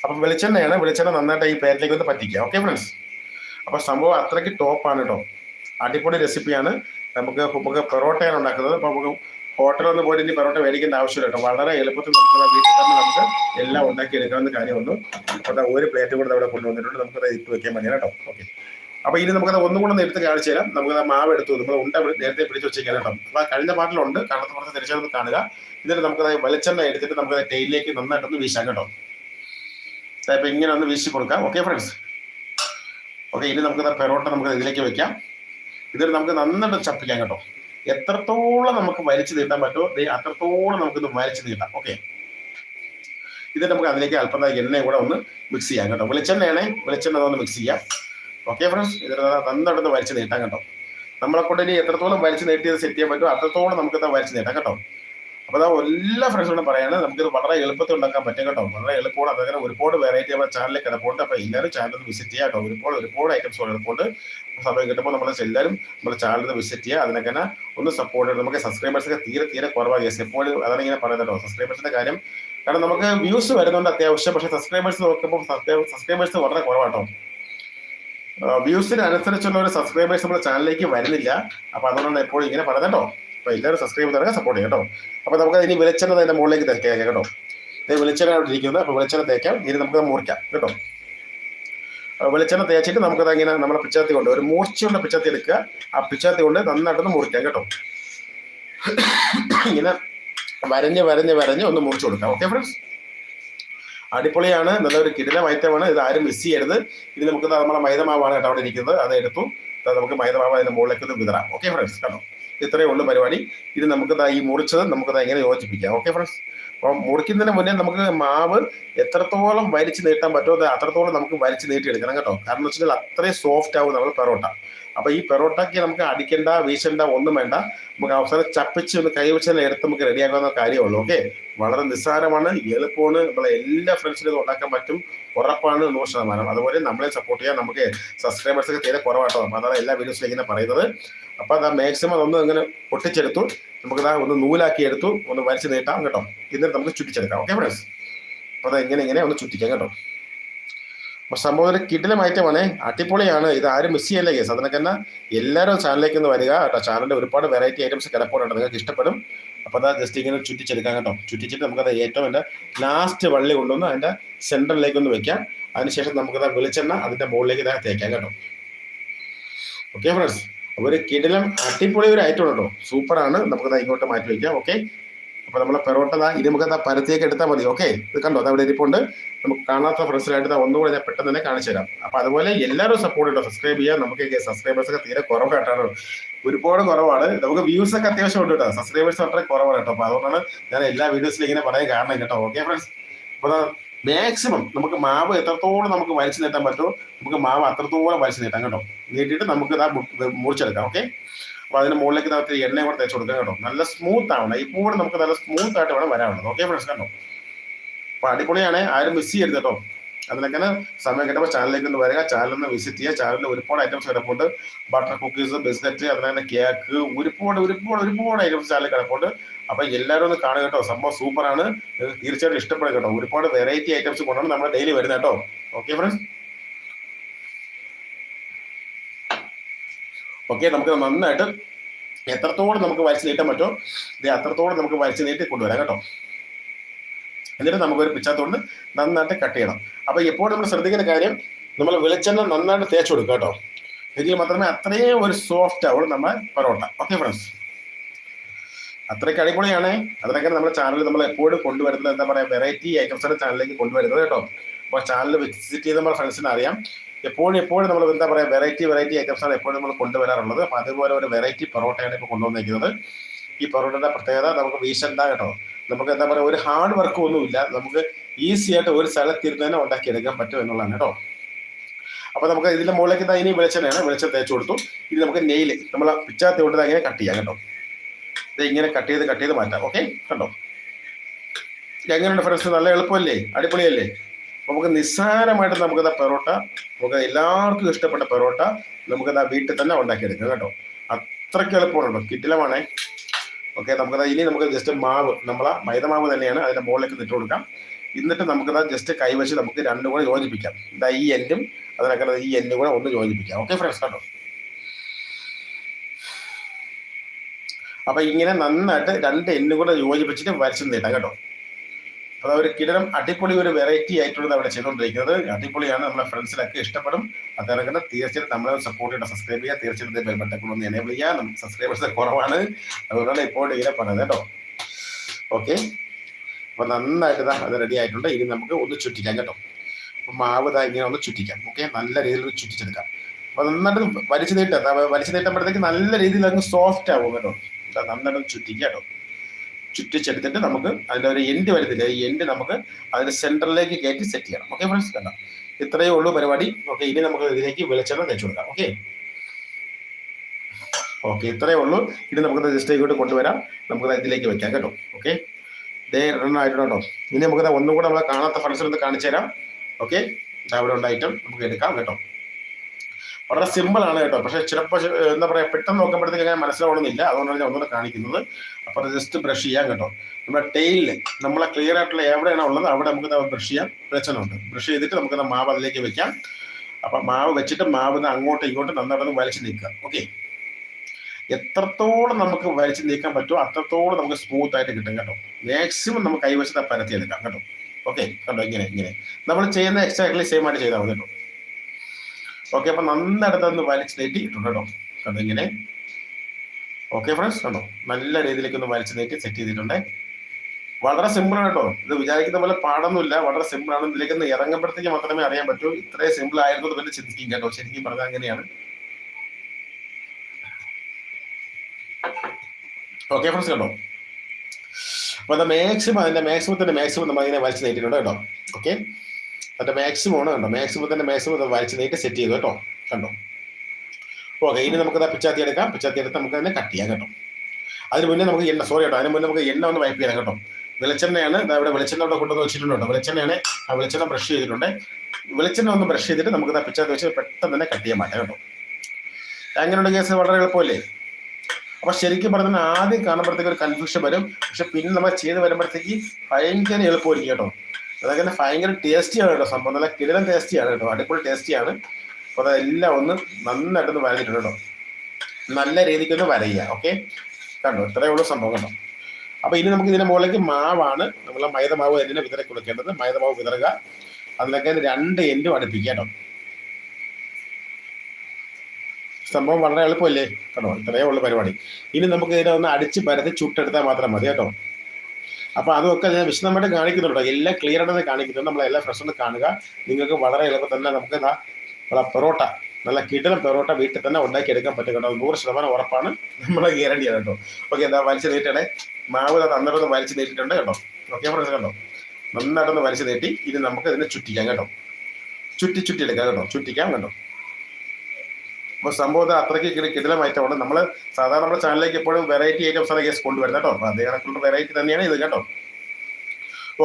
അപ്പം വെളിച്ചെണ്ണയാണ്. വെളിച്ചെണ്ണ നന്നായിട്ട് ഈ പ്ലേറ്റിലേക്ക് ഒന്ന് പറ്റിക്കുക. ഓക്കെ ഫ്രണ്ട്സ് അപ്പോൾ സംഭവം അത്രയ്ക്ക് ടോപ്പാണ് കേട്ടോ. അടിപൊളി റെസിപ്പിയാണ് നമുക്ക് നമുക്ക് പൊറോട്ടയാണ് ഉണ്ടാക്കുന്നത്. അപ്പോൾ നമുക്ക് ഹോട്ടലൊന്നും പോയിട്ട് ഇനി പൊറോട്ട മേടിക്കേണ്ട ആവശ്യമില്ല കേട്ടോ. വളരെ എളുപ്പത്തിൽ നമുക്ക് വീട്ടിൽ തന്നെ നമുക്ക് എല്ലാം ഉണ്ടാക്കി എടുക്കാവുന്ന കാര്യമുള്ളൂ. അപ്പോൾ ഒരു പ്ലേറ്റ് കൂടെ അവിടെ കൊണ്ടുവന്നിട്ടുണ്ട്. നമുക്കത് ഇട്ട് വെക്കാൻ വേണ്ടിയാണ് കേട്ടോ. ഓക്കെ അപ്പോൾ ഇനി നമുക്കത് ഒന്നും കൂടെ എടുത്ത് കാണിച്ചു തരാം. നമുക്ക് മാവ് എടുത്തു. നമ്മൾ ഉണ്ട നേരത്തെ പിടിച്ച് വെച്ചേക്കാൻ കേട്ടോ. അപ്പോൾ കഴിഞ്ഞ പാട്ടിലുണ്ട്. കണ്ണത്ത് പുറത്ത് തിരിച്ചൊന്ന് കാണുക. എന്നിട്ട് നമുക്കത് വെളിച്ചെണ്ണ എടുത്തിട്ട് നമുക്കത് ടൈലിലേക്ക് നന്നായിട്ടൊന്ന് വീശാം കേട്ടോ. ഇപ്പം ഇങ്ങനെ ഒന്ന് വീശി കൊടുക്കാം. ഓക്കെ ഫ്രണ്ട്സ് ഓക്കെ ഇനി നമുക്ക് പെറോട്ട നമുക്ക് ഇതിലേക്ക് വെക്കാം. ഇതിൽ നമുക്ക് നന്നായിട്ട് ചപ്പിക്കാം കേട്ടോ. എത്രത്തോളം നമുക്ക് വലിച്ചു നീട്ടാൻ പറ്റുമോ അത്രത്തോളം നമുക്കിത് വലിച്ചു നീട്ടാം ഓക്കെ ഇത് നമുക്ക് അതിലേക്ക് അല്പം എണ്ണയും കൂടെ ഒന്ന് മിക്സ് ചെയ്യാം കേട്ടോ. വെളിച്ചെണ്ണയാണേ വെളിച്ചെണ്ണ ഒന്ന് മിക്സ് ചെയ്യാം. ഓക്കെ ഫ്രണ്ട്സ് ഇത് നന്നായിട്ട് വലിച്ചു നീട്ടാം കേട്ടോ. നമ്മളെ കൊണ്ട് ഇനി എത്രത്തോളം വലിച്ചു നീട്ടിയത് സെറ്റ് ചെയ്യാൻ പറ്റുമോ അത്രത്തോളം നമുക്ക് വലിച്ചു നീട്ടാം കേട്ടോ. അപ്പോൾ അതാ എല്ലാ ഫ്രണ്ട്സിനോടും പറയാണ് നമുക്കിത് വളരെ എളുപ്പത്തിൽ ഉണ്ടാക്കാൻ പറ്റും കേട്ടോ. വളരെ എളുപ്പമാണ്. അതങ്ങനെ ഒരുപാട് വെറൈറ്റി നമ്മുടെ ചാനലിൽ കിടപ്പുണ്ട്. അപ്പൊ എല്ലാവരും ചാനൽ വിസിറ്റ് ചെയ്യുക കേട്ടോ. ഒരുപാട് ഒരുപാട് ഐറ്റംസ് കിടപ്പുണ്ട്. സമയം കിട്ടുമ്പോൾ നമ്മൾ എല്ലാവരും നമ്മുടെ ചാനൽ വിസിറ്റ് ചെയ്യുക. അതിനൊക്കെ ഒന്ന് സപ്പോർട്ട് നമുക്ക് സബ്സ്ക്രൈബേഴ്സൊക്കെ തീരെ തീരെ കുറവാണ് എപ്പോഴും അതാണ് ഇങ്ങനെ പറയുന്നത് കേട്ടോ. സബ്സ്ക്രൈബേഴ്സിന്റെ കാര്യം കാരണം നമുക്ക് വ്യൂസ് വരുന്നുണ്ട് അത്യാവശ്യം. പക്ഷെ സബ്സ്ക്രൈബേഴ്സ് നോക്കുമ്പോൾ സബ്സ്ക്രൈബേഴ്സ് വളരെ കുറവാട്ടോ വ്യൂസിന് അനുസരിച്ചുള്ള ഒരു സബ്സ്ക്രൈബേഴ്സ് നമ്മുടെ ചാനലിലേക്ക് വരുന്നില്ല. അപ്പൊ അതുകൊണ്ടാണ് എപ്പോഴും ഇങ്ങനെ പറയുന്നത് കേട്ടോ. അപ്പോൾ എല്ലാവരും സബ്സ്ക്രൈബ് ചെയ്ത് സപ്പോർട്ട് ചെയ്യാം കേട്ടോ. അപ്പോൾ നമുക്ക് ഇനി വെളിച്ചെണ്ണ അതിന്റെ മുകളിലേക്ക് തേക്കാം കേട്ടോ. ഇത് വെളിച്ചെണ്ണ അവിടെ ഇരിക്കുന്നത് അപ്പോൾ വെളിച്ചെണ്ണ തേക്കാം. ഇനി നമുക്ക് മുറിക്കാം കേട്ടോ. വെളിച്ചെണ്ണ തേച്ചിട്ട് നമുക്കത് ഇങ്ങനെ നമ്മളെ പിച്ചാത്തി കൊണ്ട് ഒരു മൂർച്ചയുള്ള പിച്ചാത്തി എടുക്കുക. ആ പിച്ചാത്തി കൊണ്ട് നന്നായിട്ടൊന്ന് മുറിക്കാം കേട്ടോ. ഇങ്ങനെ വരഞ്ഞ് വരഞ്ഞ് വരഞ്ഞ് ഒന്ന് മുറിച്ചു കൊടുക്കാം. ഓക്കെ ഫ്രണ്ട്സ് അടിപൊളിയാണ്. നല്ലൊരു കിടില മൈത്തമാണ് ഇത് ആരും മിസ് ചെയ്യരുത്. ഇത് നമുക്ക് നമ്മളെ മൈദമാവാണ് കേട്ടോ അവിടെ ഇരിക്കുന്നത്. അത് എടുത്തു. നമുക്ക് മൈദമാവ് അതിന്റെ മുകളിലേക്ക് ഒന്ന് വിതറാം. ഓക്കെ ഫ്രണ്ട്സ് കേട്ടോ ഇത്രയേ ഉള്ളൂ പരിപാടി. ഇത് നമുക്ക് ഈ മുറിച്ചത് നമുക്ക് എങ്ങനെ യോജിപ്പിക്കാം. ഓക്കെ ഫ്രണ്ട്സ് അപ്പം മുറിക്കുന്നതിന് മുന്നേ നമുക്ക് മാവ് എത്രത്തോളം വലിച്ചു നീട്ടാൻ പറ്റുമോ അത് അത്രത്തോളം നമുക്ക് വലിച്ചു നീട്ടി എടുക്കണം കേട്ടോ. കാരണം എന്ന് വെച്ചാൽ അത്രയും സോഫ്റ്റ് ആവും നമ്മൾ പെറോട്ട. അപ്പൊ ഈ പെറോട്ടയ്ക്ക് നമുക്ക് അടിക്കണ്ട വീശണ്ട ഒന്നും വേണ്ട. നമുക്ക് അവസാനം ചപ്പിച്ച് ഒന്ന് കൈവച്ച എടുത്ത് നമുക്ക് റെഡിയാക്കാവുന്ന കാര്യമുള്ളൂ ഓക്കെ വളരെ നിസ്സാരമാണ് എളുപ്പമാണ്. നമ്മളെ എല്ലാ ഫ്രണ്ട്സിനും ഇത് ഉണ്ടാക്കാൻ പറ്റും. ഉറപ്പാണ് നൂറ് ശതമാനം. അതുപോലെ നമ്മളെ സപ്പോർട്ട് ചെയ്യാൻ നമുക്ക് സബ്സ്ക്രൈബേഴ്സ് ഒക്കെ തീരെ കുറവാട്ടോ. അപ്പൊ അതാണ് എല്ലാ വീഡിയോസിലും ഇങ്ങനെ പറയുന്നത്. അപ്പൊ അത് മാക്സിമം ഒന്ന് ഇങ്ങനെ പൊട്ടിച്ചെടുത്തു. നമുക്കതാ ഒന്ന് നൂലാക്കി എടുത്തു. ഒന്ന് വലിച്ചു നീട്ടാം കേട്ടോ? എന്നിട്ട് നമുക്ക് ചുറ്റിച്ചെടുക്കാം ഓക്കെ ഫ്രണ്ട്സ് അപ്പൊ അത് ഇങ്ങനെ ഇങ്ങനെ ഒന്ന് ചുറ്റിക്കാം കേട്ടോ? സംഭവം ഒരു കിടിലം ഐറ്റമാണ് അടിപൊളിയാണ്. ഇത് ആരും മിസ് ചെയ്യല്ലേ കേസ് അതിനൊക്കെ എല്ലാവരും ചാനലിലേക്ക് ഒന്ന് വരിക. കേട്ടോ ചാനലിൽ ഒരുപാട് വെറൈറ്റി ഐറ്റംസ് കിടപ്പുണ്ട്. നിങ്ങൾക്ക് ഇഷ്ടപ്പെടും. അപ്പോൾ അതാ ജസ്റ്റ് ഇങ്ങനെ ചുറ്റിച്ചെടുക്കാം കേട്ടോ. ചുറ്റിച്ചിട്ട് നമുക്കത് ഏറ്റവും എന്റെ ലാസ്റ്റ് വള്ളി കൊണ്ടുവന്ന് അതിന്റെ സെന്ററിലേക്ക് ഒന്ന് വെക്കാം. അതിനുശേഷം നമുക്കത് വെളിച്ചെണ്ണ അതിന്റെ മുകളിലേക്ക് ഇതാ തേക്കാം കേട്ടോ. ഓക്കെ ഫ്രണ്ട്സ് ഒരു കിടിലം അടിപൊളി ഒരു ഐറ്റം കേട്ടോ. സൂപ്പറാണ് നമുക്കത് ഇങ്ങോട്ട് മാറ്റി വയ്ക്കാം ഓക്കെ അപ്പൊ നമ്മളെ പെറോട്ട ഇനി നമുക്ക് പരത്തിയൊക്കെ എടുത്താൽ മതി. ഓക്കെ ഇത് കണ്ടോ? അവിടെ ഇരിപ്പുണ്ട്. നമുക്ക് കാണാത്ത ഫ്രണ്ട്സിലായിട്ട് ഒന്നുകൂടെ ഞാൻ പെട്ടെന്ന് തന്നെ കാണിച്ചു തരാം. അപ്പൊ അതുപോലെ എല്ലാവരും സപ്പോർട്ട് കേട്ടോ സബ്സ്ക്രൈബ് ചെയ്യാം. നമുക്ക് സബ്സ്ക്രൈബേഴ്സ് ഒക്കെ തീരെ കുറവായിട്ടാണ് ഒരുപാട് കുറവാണ്. നമുക്ക് വ്യൂസ് ഒക്കെ അത്യാവശ്യം ഉണ്ട് കേട്ടോ സബ്സ്ക്രൈബേഴ്സ് അത്ര കുറവാണ് കേട്ടോ അപ്പൊ അതുകൊണ്ടാണ് ഞാൻ എല്ലാ വീഡിയോസിലും ഇങ്ങനെ പറയാൻ കാരണം കേട്ടോ ഓക്കെ ഫ്രണ്ട്സ് അപ്പൊ മാക്സിമം നമുക്ക് മാവ് എത്രത്തോളം നമുക്ക് വലിച്ചു നീട്ടാൻ പറ്റുമോ നമുക്ക് മാവ് അത്രത്തോളം വലിച്ചു നീട്ടാം കേട്ടോ. നീട്ടിയിട്ട് നമുക്ക് ഇതാ മുറിച്ചെടുക്കാം. ഓക്കെ അപ്പൊ അതിന് മുകളിലേക്ക് നമുക്ക് എണ്ണ കൂടെ തേച്ച് കൊടുക്കാൻ കേട്ടോ. നല്ല സ്മൂത്ത് ആവണം ഈ കൂടെ നമുക്ക് നല്ല സ്മൂത്ത് ആയിട്ട് വേണം വരാനുള്ളത്. ഓക്കെ ഫ്രണ്ട്സ് കണ്ടോ? അപ്പൊ അടിപൊളിയാണ്. ആരും മിസ് ചെയ്യരുത് കേട്ടോ. അതിനൊക്കെ സമയം കിട്ടുമ്പോൾ ചാനലിലേക്ക് ഒന്ന് വരിക. ചാനൽ ഒന്ന് വിസിറ്റ് ചെയ്യുക. ചാനലിൽ ഒരുപാട് ഐറ്റംസ് കിടപ്പുണ്ട്. ബട്ടർ കുക്കീസ് ബിസ്ക്കറ്റ് അതിനെ കേക്ക് ഒരുപാട് ഒരുപാട് ഒരുപാട് ഐറ്റംസ് ചാനലിൽ കിടപ്പുണ്ട്. അപ്പൊ എല്ലാവരും ഒന്ന് കാണുക കേട്ടോ. സംഭവം സൂപ്പറാണ് തീർച്ചയായിട്ടും ഇഷ്ടപ്പെടും കേട്ടോ. ഒരുപാട് വെറൈറ്റി ഐറ്റംസ് കൊണ്ടാണ് നമ്മൾ ഡെയിലി വരുന്നത് കേട്ടോ. ഓക്കെ ഫ്രണ്ട്സ് ഓക്കെ നമുക്ക് നന്നായിട്ട് എത്രത്തോളം നമുക്ക് വലിച്ചു നീട്ടാൻ പറ്റുമോ ഇത് അത്രത്തോളം നമുക്ക് വലിച്ചു നീട്ടി കൊണ്ടുവരാം കേട്ടോ. എന്നിട്ട് നമുക്ക് ഒരു പിച്ചാത്തോണ്ട് നന്നായിട്ട് കട്ട് ചെയ്യണം. അപ്പൊ എപ്പോഴും നമ്മൾ ശ്രദ്ധിക്കുന്ന കാര്യം നമ്മൾ വെളിച്ചെണ്ണ നന്നായിട്ട് തേച്ച് കൊടുക്കുക കേട്ടോ. എങ്കിൽ മാത്രമേ അത്രയും ഒരു സോഫ്റ്റ് ആവുള്ളൂ നമ്മുടെ പൊറോട്ട. ഓക്കെ ഫ്രണ്ട്സ് അത്രയ്ക്ക് അടിപൊളിയാണ്. അതിനൊക്കെ നമ്മുടെ ചാനൽ നമ്മൾ എപ്പോഴും കൊണ്ടുവരുന്നത് എന്താ പറയുക വെറൈറ്റി ഐറ്റംസാണ് ചാനലിലേക്ക് കൊണ്ടുവരുന്നത് കേട്ടോ. അപ്പോൾ ചാനൽ വിസിറ്റ് ചെയ്ത് നമ്മുടെ ഫ്രണ്ട്സിന് അറിയാം. എപ്പോഴും എപ്പോഴും നമ്മൾ എന്താ പറയുക വെറൈറ്റി വെറൈറ്റി ഐറ്റംസ് ആണ് എപ്പോഴും നമ്മൾ കൊണ്ടുവരാറുള്ളത്. അപ്പം അതുപോലെ ഒരു വെറൈറ്റി പൊറോട്ടയാണ് ഇപ്പോൾ കൊണ്ടുവന്നിരിക്കുന്നത്. ഈ പൊറോട്ടയുടെ പ്രത്യേകത നമുക്ക് വീശണ്ട കേട്ടോ നമുക്ക് എന്താ പറയുക ഒരു ഹാർഡ് വർക്ക് ഒന്നുമില്ല നമുക്ക് ഈസി ആയിട്ട് ഒരു സ്ഥലത്തിരുന്ന് തന്നെ ഉണ്ടാക്കിയെടുക്കാൻ പറ്റും എന്നുള്ളതാണ് കേട്ടോ. അപ്പൊ നമുക്ക് ഇതിന്റെ മുകളിലേക്ക് ഇതാ ഇനി വെളിച്ചെണ്ണയാണ്. വെളിച്ചം തേച്ച് കൊടുത്തു. ഇനി നമുക്ക് നെയിൽ നമ്മൾ പിച്ചാത്തി കൊണ്ട് ഇങ്ങനെ കട്ട് ചെയ്യാം കേട്ടോ. ഇത് ഇങ്ങനെ കട്ട് ചെയ്ത് കട്ട് ചെയ്ത് മാറ്റാം. ഓക്കെ കണ്ടോ? ഇത് എങ്ങനെയുണ്ട് ഫ്രണ്ട്സ് നല്ല എളുപ്പമല്ലേ? അടിപൊളിയല്ലേ? നമുക്ക് നിസ്സാരമായിട്ട് നമുക്കത് പെറോട്ട നമുക്ക് എല്ലാവർക്കും ഇഷ്ടപ്പെട്ട പെറോട്ട നമുക്കിതാ വീട്ടിൽ തന്നെ ഉണ്ടാക്കിയെടുക്കാം കേട്ടോ. അത്രയ്ക്ക് എളുപ്പമാണല്ലോ കിറ്റിലമാണേ ഓക്കെ നമുക്കത് ഇനി നമുക്ക് ജസ്റ്റ് മാവ് നമ്മളെ മൈദ മാവ് തന്നെയാണ് അതിന്റെ മുകളിലേക്ക് ഇട്ട് കൊടുക്കാം. എന്നിട്ട് നമുക്കത് ജസ്റ്റ് കൈവച്ച് നമുക്ക് രണ്ടും കൂടെ യോജിപ്പിക്കാം. ഇതാ ഈ എൻഡും അതിനൊക്കെ ഈ എൻഡും കൂടെ ഒന്ന് യോജിപ്പിക്കാം. ഓക്കെ ഫ്രണ്ട്സ് കേട്ടോ. അപ്പൊ ഇങ്ങനെ നന്നായിട്ട് രണ്ട് എന്നും കൂടെ യോജിപ്പിച്ചിട്ട് വരച്ചു നീട്ടാം കേട്ടോ. അപ്പൊ ഒരു കിടനം അടിപൊളി ഒരു വെറൈറ്റി ആയിട്ടുള്ളത് അവിടെ ചെയ്തുകൊണ്ടിരിക്കുന്നത്. അടിപൊളിയാണ് നമ്മളെ ഫ്രണ്ട്സിനൊക്കെ ഇഷ്ടപ്പെടും. അതൊക്കെ തീർച്ചയായിട്ടും നമ്മളെ സപ്പോർട്ട് ചെയ്യണം സബ്സ്ക്രൈബ് ചെയ്യുക. തീർച്ചയായിട്ടും ബെൽ ബട്ടൺ ഒന്ന് എനേബിൾ ചെയ്യുക. സബ്സ്ക്രൈബേഴ്സ് കുറവാണ്. അതുകൊണ്ടാണ് ഇപ്പോൾ ഇങ്ങനെ പറയുന്നത് കേട്ടോ. ഓക്കെ അപ്പൊ നന്നായിട്ട് അത് റെഡി ആയിട്ടുണ്ട്. ഇനി നമുക്ക് ഒന്ന് ചുറ്റിക്കാം കേട്ടോ. അപ്പൊ മാവ് ഇതാ ഇങ്ങനെ ഒന്ന് ചുറ്റിക്കാം. ഓക്കെ നല്ല രീതിയിൽ ചുറ്റിച്ചെടുക്കാം. അപ്പൊ നന്നായിട്ട് വലിച്ചു നീട്ടാം വലിച്ചു നീട്ടുമ്പോഴത്തേക്ക് നല്ല രീതിയിൽ അങ്ങ് സോഫ്റ്റ് ആവും കേട്ടോ. നന്നായിട്ട് ചുറ്റിക്കാം കേട്ടോ. ചുറ്റിച്ചെടുത്തിട്ട് നമുക്ക് അതിന്റെ ഒരു എൻഡ് വരുന്നില്ല ഈ എൻഡ് നമുക്ക് അതിന്റെ സെന്ററിലേക്ക് കയറ്റി സെറ്റ് ചെയ്യണം. ഓക്കെ ഫ്രണ്ട്സ് കണ്ട? ഇത്രയേ ഉള്ളൂ പരിപാടി. ഓക്കെ ഇനി നമുക്ക് ഇതിലേക്ക് വെളിച്ചെണ്ണ തേച്ചു കൊടുക്കാം. ഓക്കെ ഓക്കെ ഇത്രയേ ഉള്ളൂ. ഇനി നമുക്ക് ജസ്റ്റ് ഇങ്ങോട്ട് കൊണ്ടുവരാം. നമുക്ക് ഇതിലേക്ക് വെക്കാം കേട്ടോ. ഓക്കെ ദേ റൺ ആയിട്ടുണ്ട് ഇനി നമുക്ക് ഒന്നും കൂടെ നമ്മളെ കാണാത്ത ഫ്രണ്ട്സിനൊന്ന് കാണിച്ചു തരാം. ഓക്കെ അവിടെ ഉണ്ട് ഐറ്റം നമുക്ക് എടുക്കാം കേട്ടോ. വളരെ സിമ്പിൾ ആണ് കേട്ടോ. പക്ഷെ ചിലപ്പോൾ എന്താ പറയാ പെട്ടെന്ന് നോക്കുമ്പോഴത്തേക്ക് അങ്ങനെ മനസ്സിലാവണമെന്നില്ല. അതുകൊണ്ടാണ് ഞാൻ ഒന്നുകൂടെ കാണിക്കുന്നത്. അപ്പൊ അത് ജസ്റ്റ് ബ്രഷ് ചെയ്യാം കേട്ടോ. നമ്മുടെ ടെയിലിൽ നമ്മളെ ക്ലിയർ ആയിട്ടുള്ള എവിടെയാണ് ഉള്ളത് അവിടെ നമുക്ക് ബ്രഷ് ചെയ്യാം. പ്രശ്നമുണ്ട്. ബ്രഷ് ചെയ്തിട്ട് നമുക്ക് മാവ് അതിലേക്ക് വെക്കാം. അപ്പൊ മാവ് വെച്ചിട്ട് മാവ് അങ്ങോട്ടും ഇങ്ങോട്ടും നന്നായിട്ട് വലിച്ചു നീക്കുക. ഓക്കെ എത്രത്തോളം നമുക്ക് വലിച്ചു നീക്കാൻ പറ്റുമോ അത്രത്തോളം നമുക്ക് സ്മൂത്ത് ആയിട്ട് കിട്ടും കേട്ടോ. മാക്സിമം നമുക്ക് കൈവശത്തെ പരത്തിയെടുക്കാം കേട്ടോ. ഓക്കെ കണ്ടോ? ഇങ്ങനെ ഇങ്ങനെ. നമ്മൾ ചെയ്യുന്ന എക്സാക്ട്ലി സെയിം ആയിട്ട് ചെയ്താൽ മതി കേട്ടോ. ഓക്കെ അപ്പൊ നന്നായിട്ട് ഒന്ന് വലിച്ചു നീട്ടി ഇട്ടുണ്ട് കേട്ടോ. കണ്ടോ ഇങ്ങനെ? ഓക്കെ ഫ്രണ്ട്സ് കണ്ടോ? നല്ല രീതിയിലേക്ക് ഒന്ന് വലിച്ചു നീട്ടി സെറ്റ് ചെയ്തിട്ടുണ്ട്. വളരെ സിമ്പിൾ ആണ് കേട്ടോ. ഇത് വിചാരിക്കുന്ന പോലെ പാടൊന്നുമില്ല. വളരെ സിമ്പിൾ ആണ്. ഇതിലേക്ക് ഒന്ന് ഇറങ്ങുമ്പോഴത്തേക്ക് മാത്രമേ അറിയാൻ പറ്റൂ. ഇത്രയും സിമ്പിൾ ആയിരുന്നു പിന്നെ ചിന്തിക്കും കേട്ടോ. ശരിക്കും പറഞ്ഞാൽ അങ്ങനെയാണ്. ഓക്കെ ഫ്രണ്ട്സ് കേട്ടോ അപ്പൊ അത് മാക്സിമം അതിന്റെ മാക്സിമത്തിന്റെ മാക്സിമം നമ്മൾ അതിനെ വലിച്ചു നീട്ടിയിട്ടുണ്ട് കേട്ടോ. ഓക്കെ അതിന്റെ മാക്സിമം ആണ് കണ്ടോ? മാക്സിമത്തിന്റെ മാക്സിമം വരച്ച് നീട്ടി സെറ്റ് ചെയ്തു കേട്ടോ. കണ്ടോ? ഓക്കെ ഇനി നമുക്ക് പിച്ചാത്തി എടുക്കാം. പിച്ചാത്തി എടുത്ത് നമുക്ക് തന്നെ കട്ട് ചെയ്യാം കേട്ടോ. അതിന് മുന്നേ നമുക്ക് എണ്ണ സോറി കേട്ടോ അതിന് മുന്നേ നമുക്ക് എണ്ണ ഒന്ന് വൈപ്പ് ചെയ്യാം കേട്ടോ. വെളിച്ചെണ്ണയാണ് ഇവിടെ വെളിച്ചെണ്ണ ഇവിടെ കൊണ്ടുവന്ന് വെച്ചിട്ടുണ്ട് വെളിച്ചെണ്ണയാണ് ആ വെളിച്ചെണ്ണ ബ്രഷ് ചെയ്തിട്ടുണ്ട്. വെളിച്ചെണ്ണ ഒന്ന് ബ്രഷ് ചെയ്തിട്ട് നമുക്ക് പിച്ചാത്തി വെച്ച് പെട്ടെന്ന് തന്നെ കട്ട് ചെയ്യാൻ മാറ്റാം കേട്ടോ. അങ്ങനെയുള്ള കേസ് വളരെ എളുപ്പമല്ലേ? അപ്പൊ ശരിക്കും പറഞ്ഞാൽ ആദ്യം കാണുമ്പോഴത്തേക്ക് ഒരു കൺഫ്യൂഷൻ വരും. പക്ഷെ പിന്നെ നമ്മൾ ചെയ്ത് വരുമ്പോഴത്തേക്ക് ഭയങ്കര എളുപ്പമായിരിക്കും കേട്ടോ. അതൊക്കെ തന്നെ ഭയങ്കര ടേസ്റ്റിയാണ് കേട്ടോ. സംഭവം നല്ല കിടലൻ ടേസ്റ്റിയാണ് കേട്ടോ. അടിപൊളി ടേസ്റ്റിയാണ് അപ്പൊ അതെല്ലാം ഒന്ന് നന്നായിട്ടൊന്ന് വരഞ്ഞിട്ടുണ്ട് കേട്ടോ. നല്ല രീതിക്ക് ഒന്ന് വരയ്യ. ഓക്കെ കണ്ടോ? ഇത്രയേ ഉള്ളൂ സംഭവം കേട്ടോ. അപ്പൊ ഇനി നമുക്ക് ഇതിന്റെ മുകളിലേക്ക് മാവാണ്. നമ്മൾ മൈദ മാവ് തന്നെ വിതറി കൊടുക്കേണ്ടത്. മൈദ മാവ് വിതറുക അതിനൊക്കെ രണ്ട് എൻഡും അടുപ്പിക്കുക കേട്ടോ. സംഭവം വളരെ എളുപ്പമല്ലേ? കേട്ടോ ഇത്രയേ ഉള്ളൂ പരിപാടി. ഇനി നമുക്ക് ഇതിനെ ഒന്ന് അടിച്ച് പരത്തി ചുട്ടെടുത്താൽ മാത്രം മതി കേട്ടോ. അപ്പൊ അതൊക്കെ ഞാൻ വിശദമായിട്ട് കാണിക്കുന്നുണ്ടോ എല്ലാം ക്ലിയർ ആയിട്ട് കാണിക്കുന്നുണ്ട് നമ്മളെല്ലാം ഫ്രഷ് കാണുക. നിങ്ങൾക്ക് വളരെ എളുപ്പം തന്നെ നമുക്ക് നമ്മളെ പൊറോട്ട നല്ല കിടലം പൊറോട്ട വീട്ടിൽ തന്നെ ഉണ്ടാക്കി എടുക്കാൻ പറ്റും കേട്ടോ. നൂറ് ശതമാനം ഉറപ്പാണ്. നമ്മളെ ഗ്യാരണ്ടി ആണ് കേട്ടോ. ഓക്കെ എന്താ വലിച്ചു നീട്ടണേ? മാവ് അന്നേരം വലിച്ചു നീട്ടിട്ടുണ്ട് കേട്ടോ. ഓക്കെ ഫ്രണ്ട്സ് കേട്ടോ നന്നായിട്ടൊന്ന് വലിച്ചു നീട്ടി. ഇത് നമുക്ക് ഇതിനെ ചുറ്റിക്കാം കേട്ടോ. ചുറ്റി ചുറ്റി എടുക്കാം കേട്ടോ. ചുറ്റിക്കാം കേട്ടോ. അപ്പൊ സംഭവം അത്രയ്ക്ക് കിട കിടിലമായിട്ടാണ് നമ്മൾ സാധാരണ നമ്മുടെ ചാനലിലേക്ക് എപ്പോഴും വെറൈറ്റി ഐറ്റംസ് ആണ് കേസ് കൊണ്ടുവരുന്നത് കേട്ടോ. അതേ കണക്കുള്ള വെറൈറ്റി തന്നെയാണ് ഇത് കേട്ടോ.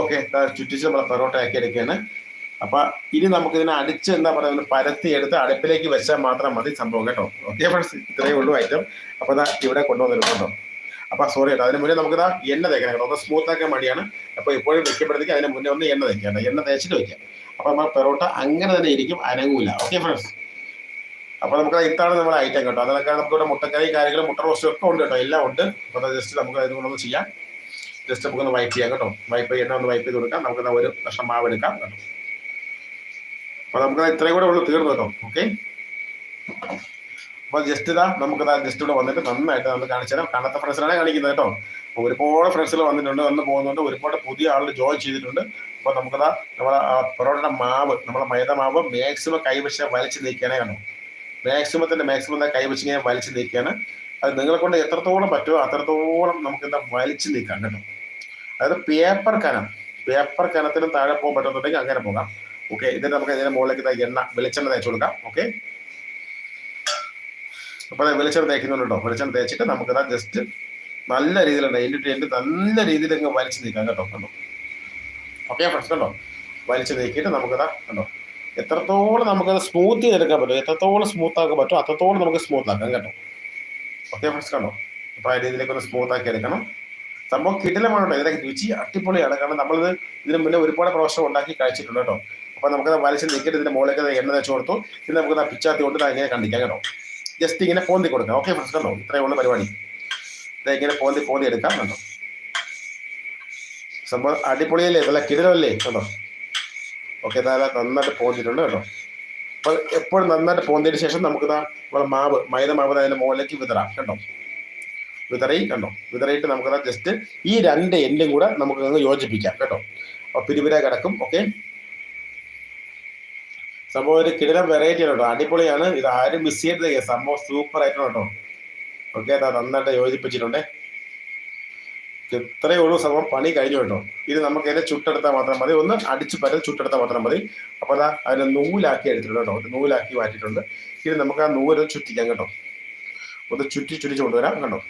ഓക്കെ ചുറ്റിച്ച് നമ്മൾ പെറോട്ട ആക്കി എടുക്കുകയാണ്. അപ്പൊ ഇനി നമുക്ക് ഇതിനെ അടിച്ച് എന്താ പറയുക പരത്തി എടുത്ത് അടുപ്പിലേക്ക് വെച്ചാൽ മാത്രം മതി സംഭവം കേട്ടോ. ഓക്കെ ഫ്രണ്ട്സ് ഇത്രയേ ഉള്ളൂ ഐറ്റം അപ്പൊ ഇതാ ഇവിടെ കൊണ്ടുവന്നിട്ടുണ്ടോ അപ്പൊ സോറി കേട്ടോ അതിന് മുന്നേ നമുക്ക് ഇതാ എണ്ണ തേക്കണം കേട്ടോ. ഒന്ന് സ്മൂത്ത് ആക്കാൻ മടിയാണ് അപ്പൊ ഇപ്പോഴും വെക്കുമ്പോഴത്തേക്ക് അതിന് മുന്നേ ഒന്ന് എണ്ണ തേക്കാം എണ്ണ തേച്ചിട്ട് വെക്കാം. അപ്പൊ നമ്മൾ പെറോട്ട അങ്ങനെ തന്നെ ഇരിക്കും അനങ്ങൂല. ഓക്കെ ഫ്രണ്ട്സ് അപ്പൊ നമുക്ക് ഇതാണ് നമ്മുടെ ഐറ്റം കേട്ടോ. അതിലൊക്കെ നമുക്ക് ഇവിടെ മുട്ടക്കറി കാര്യങ്ങളും മുട്ട റോസ്റ്റ് ഒക്കെ ഉണ്ട് കേട്ടോ. എല്ലാം ഉണ്ട്. അപ്പൊ ജസ്റ്റ് നമുക്ക് അതിന് കൊണ്ടൊന്ന് ചെയ്യാം. ജസ്റ്റ് നമുക്കൊന്ന് വൈപ്പ് ചെയ്യാം കേട്ടോ. വൈപ്പ് എണ്ണ ഒന്ന് വൈപ്പ് ചെയ്ത് കൊടുക്കാം. നമുക്ക് ഒരു കഷ്ണം മാവ് എടുക്കാം കേട്ടോ. അപ്പൊ നമുക്ക് ഇത്രയും കൂടെ ഉള്ളു തീർന്നു കേട്ടോ. ഓക്കെ അപ്പൊ ജസ്റ്റ് ഇതാ നമുക്ക് ജസ്റ്റ് ഇവിടെ വന്നിട്ട് നന്നായിട്ട് നമ്മൾ കാണിച്ചു തരാം. കണ്ണത്തെ ഫ്രണ്ട്സിനാണ് കാണിക്കുന്നത് കേട്ടോ. അപ്പൊ ഒരുപാട് ഫ്രണ്ട്സുകൾ വന്നിട്ടുണ്ട് വന്ന് പോകുന്നുണ്ട്. ഒരുപാട് പുതിയ ആളുകൾ ജോയിൻ ചെയ്തിട്ടുണ്ട്. അപ്പൊ നമുക്കതാ നമ്മളെ പൊറോട്ടയുടെ മാവ് നമ്മളെ മൈദ മാവ് മാക്സിമം കൈവശം വലിച്ചു നീക്കാനേ കണ്ടോ മാക്സിമത്തിന്റെ മാക്സിമം എന്താ കൈവച്ച് ഇങ്ങനെ വലിച്ചു നീക്കുകയാണ് അത് നിങ്ങളെ കൊണ്ട് എത്രത്തോളം പറ്റുമോ അത്രത്തോളം നമുക്ക് എന്താ വലിച്ചു നീക്കാം കേട്ടോ. അതായത് പേപ്പർ കനം പേപ്പർ കനത്തിന് താഴെ പോകാൻ പറ്റുന്നുണ്ടെങ്കിൽ അങ്ങനെ പോകാം. ഓക്കെ ഇതിന് നമുക്ക് ഇതിന്റെ മുകളിലേക്ക് എണ്ണ വെളിച്ചെണ്ണ തേച്ച് കൊടുക്കാം. ഓക്കെ അപ്പൊ അത് വെളിച്ചെണ്ണ തേക്കുന്നുണ്ട് വെളിച്ചെണ്ണ തേച്ചിട്ട് നമുക്കിതാ ജസ്റ്റ് നല്ല രീതിയിലുണ്ട്. എന്റെ എന്റെ നല്ല രീതിയിൽ അങ്ങ് വലിച്ചു നീക്കാം കേട്ടോ. കണ്ടോ? ഓക്കെ ഫ്രണ്ട്സ് കണ്ടോ? വലിച്ചു നീക്കിയിട്ട് നമുക്കിതാ കണ്ടോ? എത്രത്തോളം നമുക്കത് സ്മൂത്ത് ചെയ്തെടുക്കാൻ പറ്റും എത്രത്തോളം സ്മൂത്ത് ആക്കാൻ പറ്റും അത്രത്തോളം നമുക്ക് സ്മൂത്ത് ആക്കാം കേട്ടോ. ഓക്കെ ഫ്രണ്ട്സ് കണ്ടോ? അപ്പൊ ആ രീതിയിലേക്ക് ഒന്ന് സ്മൂത്ത് ആക്കി എടുക്കണം. സംഭവം കിടിലമാണ് കേട്ടോ. ഇതിലേക്ക് രുചി അടിപൊളിയാണ്. കാരണം നമ്മളിത് ഇതിന് മുന്നേ ഒരുപാട് പ്രാവശ്യം ഉണ്ടാക്കി കഴിച്ചിട്ടുണ്ട് കേട്ടോ. അപ്പൊ നമുക്കത് വലിച്ച് നിൽക്കിട്ട് ഇതിന്റെ മുകളിലേക്ക് എണ്ണ വെച്ച് കൊടുത്തു. ഇത് നമുക്ക് പിച്ചാത്തി കൊണ്ട് ഇങ്ങനെ കണ്ടിക്കാം കേട്ടോ. ജസ്റ്റ് ഇങ്ങനെ പോന്തി കൊടുക്കാം. ഓക്കെ ഫ്രണ്ട്സ് കണ്ടോ? ഇത്രയേ ഉള്ള പരിപാടി. ഇത് ഇങ്ങനെ പോന്തി പോന്തി എടുക്കാം കണ്ടോ? സംഭവം അടിപൊളിയല്ലേ? നല്ല കിടിലമല്ലേ? കേട്ടോ ഓക്കെ താല നന്നായിട്ട് പോന്നിട്ടുണ്ട് കേട്ടോ. അപ്പോൾ എപ്പോഴും നന്നായിട്ട് പോന്നതിന് ശേഷം നമുക്ക് ഇതാ നമ്മളെ മാവ് മൈദ മാവ് അതിന്റെ മുകളിലേക്ക് വിതറാം കേട്ടോ. വിതറി കണ്ടോ? വിതറിയിട്ട് നമുക്കതാ ജസ്റ്റ് ഈ രണ്ട് എൻഡും കൂടെ നമുക്ക് അങ്ങ് യോജിപ്പിക്കാം കേട്ടോ. അപ്പോൾ പിരിപിര കിടക്കും ഓക്കെ? സംഭവം ഒരു കിടിലം വെറൈറ്റി ആണ് കേട്ടോ. അടിപൊളിയാണ്. ഇത് ആരും മിസ് ചെയ്യരുത് സംഭവം സൂപ്പർ ആയിട്ടാണ് കേട്ടോ. ഓക്കെ അതാ നന്നായിട്ട് യോജിപ്പിച്ചിട്ടുണ്ടേ. ഇത്രയേ ഉള്ളൂ സംഭവം. പണി കഴിഞ്ഞു കേട്ടോ. ഇത് നമുക്ക് അതിനെ ചുട്ടെടുത്താൽ മാത്രം മതി. ഒന്ന് അടിച്ച് പറ്റാൻ ചുട്ടെടുത്താൽ മാത്രം മതി. അപ്പോൾ അതാ അതിനെ നൂലാക്കി എടുത്തിട്ടുണ്ട് കേട്ടോ. നൂലാക്കി മാറ്റിയിട്ടുണ്ട്. ഇത് നമുക്ക് ആ നൂൽ ചുറ്റിക്കാം കേട്ടോ. ഒന്ന് ചുറ്റി ചുറ്റിച്ച് കൊണ്ടുവരാം കണ്ടോ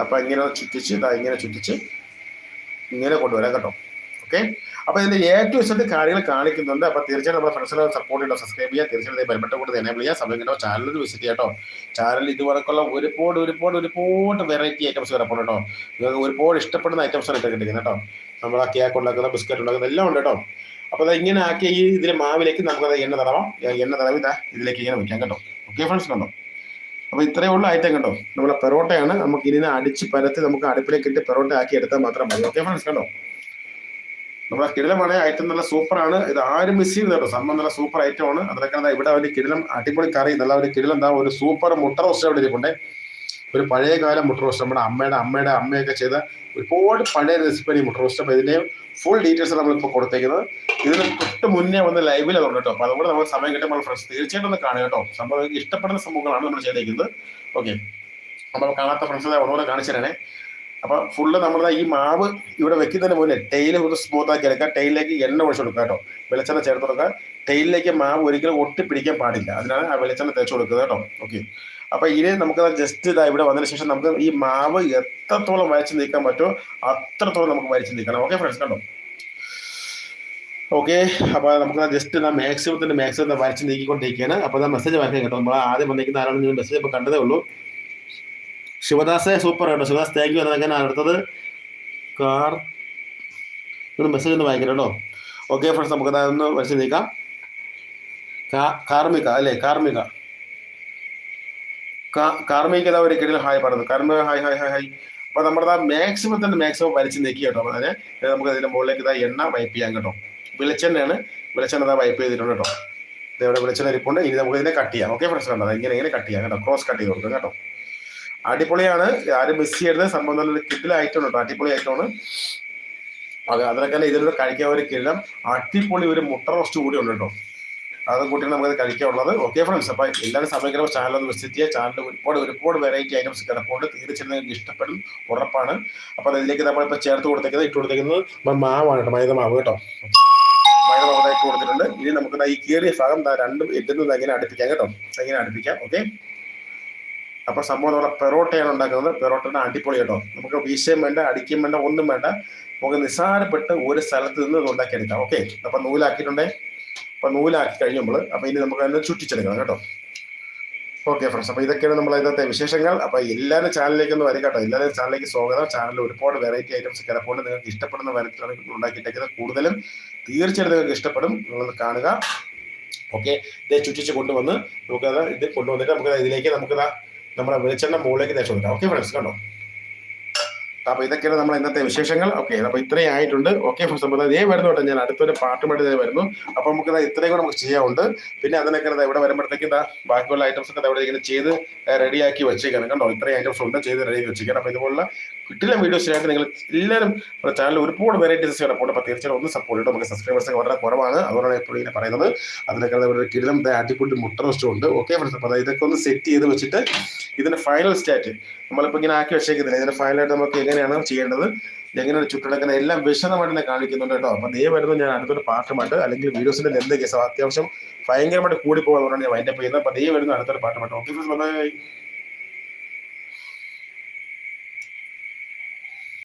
അപ്പൊ ഇങ്ങനെ ചുറ്റിച്ച് ഇതാ ഇങ്ങനെ ചുറ്റിച്ച് ഇങ്ങനെ കൊണ്ടുവരാം കേട്ടോ. ഓക്കെ? അപ്പൊ ഇതിന്റെ എ ടു കാര്യങ്ങൾ കാണിക്കുന്നുണ്ട്. അപ്പൊ തീർച്ചയായും നമ്മുടെ ഫ്രണ്ട്സിനെ സപ്പോർട്ട് ചെയ്യണം സബ്സ്ക്രൈബ് ചെയ്യുക തീർച്ചയായും ബെൽബട്ട കൂടെ എനേബിൾ ചെയ്യുക സമയം കിട്ടോ ചാനൽ വിസിറ്റ് ചെയ്യാം കേട്ടോ. ചാനൽ ഇതുപോലൊക്കെയുള്ള ഒരുപാട് ഒരുപാട് ഒരുപാട് വെറൈറ്റി ഐറ്റംസ് കിടപ്പുണ്ട് കേട്ടോ. നിങ്ങൾക്ക് ഒരുപാട് ഇഷ്ടപ്പെടുന്ന ഐറ്റംസ് ആണ് കിട്ടിക്കുന്നത് കേട്ടോ. നമ്മൾ ആ കേക്ക് ഉണ്ടാക്കുന്ന ബിസ്ക്കറ്റ് ഉണ്ടാക്കുന്ന എല്ലാം ഉണ്ട് കേട്ടോ. അപ്പൊ അത് ഇങ്ങനെ ആക്കിയ ഈ ഇതിലെ മാവിലേക്ക് നമുക്കത് എണ്ണ തടവാം. എണ്ണ തടവി ഇതാ ഇതിലേക്ക് ഇങ്ങനെ വയ്ക്കാം കേട്ടോ. ഓക്കെ ഫ്രണ്ട്സ് കണ്ടോ അപ്പൊ ഇത്രയേ ഉള്ള ഐറ്റം കണ്ടോ? നമ്മളെ പെറോട്ടയാണ്. നമുക്ക് ഇതിനെ അടിച്ച് പരത്തി നമുക്ക് അടുപ്പിലേക്ക് ഇട്ട് പെറോട്ട ആക്കി എടുത്താൽ മാത്രം മതി. ഓക്കെ ഫ്രണ്ട്സ് കണ്ടോ നമ്മളെ കിടിലമാണ് ഐറ്റം നല്ല സൂപ്പറാണ്. ഇത് ആരും മിസ് ചെയ്യുന്നത് കേട്ടോ. സംഭവം നല്ല സൂപ്പർ ഐറ്റം ആണ് അതൊക്കെ ഇവിടെ ഒരു കിടിലം അടിപൊളി കറി നല്ല ഒരു കിടിലം എന്താ ഒരു സൂപ്പർ മുട്ട റോസ്റ്റ് അവിടെ ഇരിപ്പുണ്ട്. ഒരു പഴയ കാലം മുട്ട റോസ്റ്റ് നമ്മുടെ അമ്മയുടെ അമ്മയുടെ അമ്മയൊക്കെ ചെയ്ത ഒരുപാട് പഴയ റെസിപ്പി മുട്ട റോസ്റ്റ് അപ്പൊ ഇതിന്റെ ഫുൾ ഡീറ്റെയിൽസ് നമ്മളിപ്പോൾ കൊടുത്തേക്കുന്നത്. ഇതിന് തൊട്ട് മുന്നേ വന്ന് ലൈവിൽ അതുകൊണ്ട് കേട്ടോ. അപ്പൊ അതുകൊണ്ട് നമ്മൾ സമയം കിട്ടുമ്പോൾ ഫ്രണ്ട്സ് തീർച്ചയായിട്ടും ഒന്ന് കാണുക കേട്ടോ. സംഭവം ഇഷ്ടപ്പെടുന്ന സംഭവങ്ങളാണ് നമ്മൾ ചെയ്തേക്കുന്നത്. ഓക്കെ അപ്പൊ കാണാത്ത ഫ്രണ്ട്സ് ഒന്നുകൂടെ കാണിച്ചു തരണേ. അപ്പൊ ഫുള്ള് നമ്മുടെ ഈ മാവ് ഇവിടെ വെക്കുന്നതിന് മുന്നേ ടൈൽ ഒന്ന് സ്മൂത്ത് ആക്കി എടുക്കുക. ടൈലിലേക്ക് എണ്ണ ഒഴിച്ചു കൊടുക്കുക കേട്ടോ. വെളിച്ചെണ്ണ ചേർത്ത് കൊടുക്കുക. ടൈലിലേക്ക് മാവ് ഒരിക്കലും ഒട്ടിപ്പിടിക്കാൻ പാടില്ല. അതിനാണ് ആ വെളിച്ചെണ്ണ തേച്ച് കൊടുക്കുന്നത് കേട്ടോ. ഓക്കെ അപ്പൊ ഇനി നമുക്ക് ജസ്റ്റ് ഇതാ ഇവിടെ വന്നതിന് ശേഷം നമുക്ക് ഈ മാവ് എത്രത്തോളം വരച്ച് നീക്കാൻ പറ്റുമോ അത്രത്തോളം നമുക്ക് വരച്ച് നീക്കണം. ഓക്കെ ഫ്രണ്ട്സ് കണ്ടോ? ഓക്കെ അപ്പൊ നമുക്ക് ജസ്റ്റ് മാക്സിമത്തിന്റെ മാക്സിമം വരച്ച് നീക്കിക്കൊണ്ടിരിക്കുകയാണ്. അപ്പൊ മെസ്സേജ് വരയ്ക്കാൻ കേട്ടോ. നമ്മൾ ആദ്യം വന്നിരിക്കുന്ന ആരാണ് മെസ്സേജ് ഇപ്പൊ കണ്ടതേ ഉള്ളൂ. ശിവദാസെ സൂപ്പർ കേട്ടോ. ശിവദാസ് താങ്ക് യു എന്നൊക്കെ അടുത്തത്. കാർ ഒന്ന് മെസ്സേജ് ഒന്ന് വായിക്കണം കേട്ടോ. ഓക്കെ ഫ്രണ്ട്സ് നമുക്ക് അതൊന്ന് വരച്ച് നീക്കാം. കാർമിക അല്ലേ? കാർമിക. കാർമിക ഒരു കിടിൽ ഹായ് പറഞ്ഞത് കാർമിക ഹായ് ഹായ് ഹായ് ഹായ് അപ്പൊ നമ്മുടെ മാക്സിമം തന്നെ മാക്സിമം വരച്ച് നീക്കി കേട്ടോ. അപ്പൊ അതിന് നമുക്ക് അതിന്റെ മുകളിലേക്ക് ഇതാ എണ്ണ വൈപ്പ് ചെയ്യാൻ കേട്ടോ. വെളിച്ചെണ്ണയാണ്. വെളിച്ചെണ്ണ ഇതാ വൈപ്പ് ചെയ്തിട്ടുണ്ട് കേട്ടോ. ഇതേവിടെ വെളിച്ചെണ്ണ ഇരിപ്പുണ്ട്. ഇനി നമുക്ക് ഇതിനെ കട്ട് ചെയ്യാം. ഓക്കെ ഫ്രണ്ട്സ് കണ്ടോ? ഇങ്ങനെ ഇങ്ങനെ കട്ട് ചെയ്യാം കേട്ടോ. ക്രോസ് കട്ട് ചെയ്ത് കൊടുക്കാം കേട്ടോ. അടിപൊളിയാണ്. ആരും മിസ് ചെയ്യരുത്. സംഭവം നല്ലൊരു കിഡിലായിട്ടുണ്ട് കേട്ടോ. അടിപൊളി ആയിട്ടാണ് അത് അതിനൊക്കെ ഇതിലൂടെ കഴിക്കാൻ ഒരു കിഴം അടിപൊളി ഒരു മുട്ട റോസ്റ്റ് കൂടി ഉണ്ട് കേട്ടോ. അത് കൂട്ടിയാണ് നമുക്കത് കഴിക്കാനുള്ളത്. ഓക്കെ ഫ്രണ്ട്സ് അപ്പോൾ എല്ലാവരും സമയക്രമ ചാനൽ ഒന്ന് വിസിറ്റ് ചെയ്യുക. ചാനലിൽ ഒരുപാട് ഒരുപാട് വെറൈറ്റി ഐറ്റംസ് കിടപ്പുണ്ട്. തീർച്ചയായും നിങ്ങൾക്ക് ഇഷ്ടപ്പെടും. ഉറപ്പാണ്. അപ്പോൾ അതിലേക്ക് നമ്മൾ നമ്മളിപ്പോൾ ചേർത്ത് കൊടുത്തേക്കുന്നത് ഇട്ട് കൊടുത്തേക്കുന്നത് മാവാണ് മൈദ മാവ് കേട്ടോ. മൈദ മാവ് ഇട്ട് കൊടുത്തിട്ടുണ്ട്. ഇനി നമുക്ക് ഈ കീറിയ ഭാഗം രണ്ടും ഇട്ടുന്നത് എങ്ങനെ അടുപ്പിക്കാം കേട്ടോ. എങ്ങനെ അടുപ്പിക്കാം. ഓക്കെ അപ്പൊ സംഭവം നമ്മുടെ പെറോട്ടയാണ് ഉണ്ടാക്കുന്നത്. പെറോട്ടയുടെ അടിപൊളി കേട്ടോ. നമുക്ക് വീശയും വേണ്ട അടിക്കുകയും വേണ്ട ഒന്നും വേണ്ട. നമുക്ക് നിസ്സാരപ്പെട്ട് ഒരു സ്ഥലത്ത് നിന്ന് ഇത് ഉണ്ടാക്കിയെടുക്കാം. ഓക്കെ അപ്പൊ നൂലാക്കിയിട്ടുണ്ടേ? അപ്പൊ നൂലാക്കി കഴിഞ്ഞ് നമ്മൾ. അപ്പൊ ഇനി നമുക്ക് അതിനെ ചുറ്റിച്ചെടുക്കണം കേട്ടോ. ഓക്കെ ഫ്രണ്ട്സ് അപ്പൊ ഇതൊക്കെയാണ് നമ്മൾ ഇന്നത്തെ വിശേഷങ്ങൾ. അപ്പൊ എല്ലാവരും ചാനലിലേക്ക് ഒന്ന് വരിക കേട്ടോ. എല്ലാവരും ചാനലിലേക്ക് സ്വാഗതം. ചാനലിൽ ഒരുപാട് വെറൈറ്റി ഐറ്റംസ് കിടപ്പുണ്ട്. നിങ്ങൾക്ക് ഇഷ്ടപ്പെടുന്ന വരത്തിലാണ് ഉണ്ടാക്കിയിട്ടേക്കുന്നത്. കൂടുതലും തീർച്ചയായിട്ടും നിങ്ങൾക്ക് ഇഷ്ടപ്പെടും. നിങ്ങൾ കാണുക. ഓക്കെ ഇത് ചുറ്റിച്ച് കൊണ്ടുവന്ന് നമുക്കത് ഇത് കൊണ്ടുവന്നിട്ട് നമുക്ക് ഇതിലേക്ക് നമുക്കത് നമ്മുടെ വെളിച്ചെണ്ണ മുകളിലേക്ക് തേച്ച് കൊടുക്കാം. ഓക്കെ ഫ്രണ്ട്സ് കണ്ടോ? അപ്പൊ ഇതൊക്കെയാണ് നമ്മൾ ഇന്നത്തെ വിശേഷങ്ങൾ. ഓക്കെ അപ്പൊ ഇത്രയും ആയിട്ടുണ്ട്. ഓക്കെ ഫ്രണ്ട്സ് അപ്പോൾ ഇതേ വരുന്നു കേട്ടോ. ഞാൻ അടുത്തൊരു പാട്ടുമായിട്ട് ഇതേ വരുന്നു. അപ്പൊ നമുക്ക് ഇത്രയും കൂടെ നമുക്ക് ചെയ്യാനുണ്ട്. പിന്നെ അതിനൊക്കെ ഇവിടെ വരുമ്പോഴത്തേക്ക് ഇതാ ബാക്കിയുള്ള ഐറ്റംസ് ഒക്കെ ഇവിടെ ഇങ്ങനെ ചെയ്ത് റെഡിയാക്കി വെച്ചേക്കാണ്. കണ്ടോ? ഇത്രയും ഐറ്റംസ് ഉണ്ട്. ചെയ്ത് റെഡിയാക്കി വെച്ചേക്കാണ്. അപ്പൊ ഇതുപോലുള്ള കിട്ടില്ല വീഡിയോസിനായിട്ട് നിങ്ങൾ എല്ലാവരും നമ്മുടെ ചാനൽ ഒരുപാട് വെറൈറ്റീസ് കിടപ്പുണ്ട് അപ്പോൾ തീർച്ചയായും ഒന്ന് സപ്പോർട്ട് ചെയ്തു നമുക്ക് സബ്സ്ക്രൈബേഴ്സ് വളരെ കുറവാണ്. അതുകൊണ്ടാണ് എപ്പോഴും ഇങ്ങനെ പറയുന്നത്. അതിനേക്കാൾ ഇവിടെ കിടിലം അടിപൊളി മുട്ട റോസ്റ്റും ഉണ്ട്. ഓക്കെ ഫ്രണ്ട്സ് അപ്പോൾ ഇതൊക്കെ ഒന്ന് സെറ്റ് ചെയ്ത് വെച്ചിട്ട് ഇതിന്റെ ഫൈനൽ സ്റ്റാറ്റ് നമ്മളിപ്പോൾ ഇങ്ങനെ ആക്കി വെച്ചേക്കുന്നില്ല. ഇതിന്റെ ഫൈനലായിട്ട് നമുക്ക് എങ്ങനെയാണ് ചെയ്യേണ്ടത്? എങ്ങനെയാണ് ചുറ്റടക്കുന്ന എല്ലാം വിശദമായിട്ട് തന്നെ കാണിക്കുന്നുണ്ട് കേട്ടോ. അപ്പോൾ ദേ വരുന്നു ഞാൻ അടുത്തൊരു പാട്ടുമായിട്ട് അല്ലെങ്കിൽ വീഡിയോസിന്റെ ലെന്ത് കേസ് അത്യാവശ്യം ഭയങ്കരമായിട്ട് കൂടി പോകുന്നതുകൊണ്ടാണ് ഞാൻ വൈൻഡപ്പ് ചെയ്യുന്നത്. അപ്പോൾ ദേ വരുന്നു അടുത്തൊരു പാട്ടുമായിട്ട്. ഓക്കെ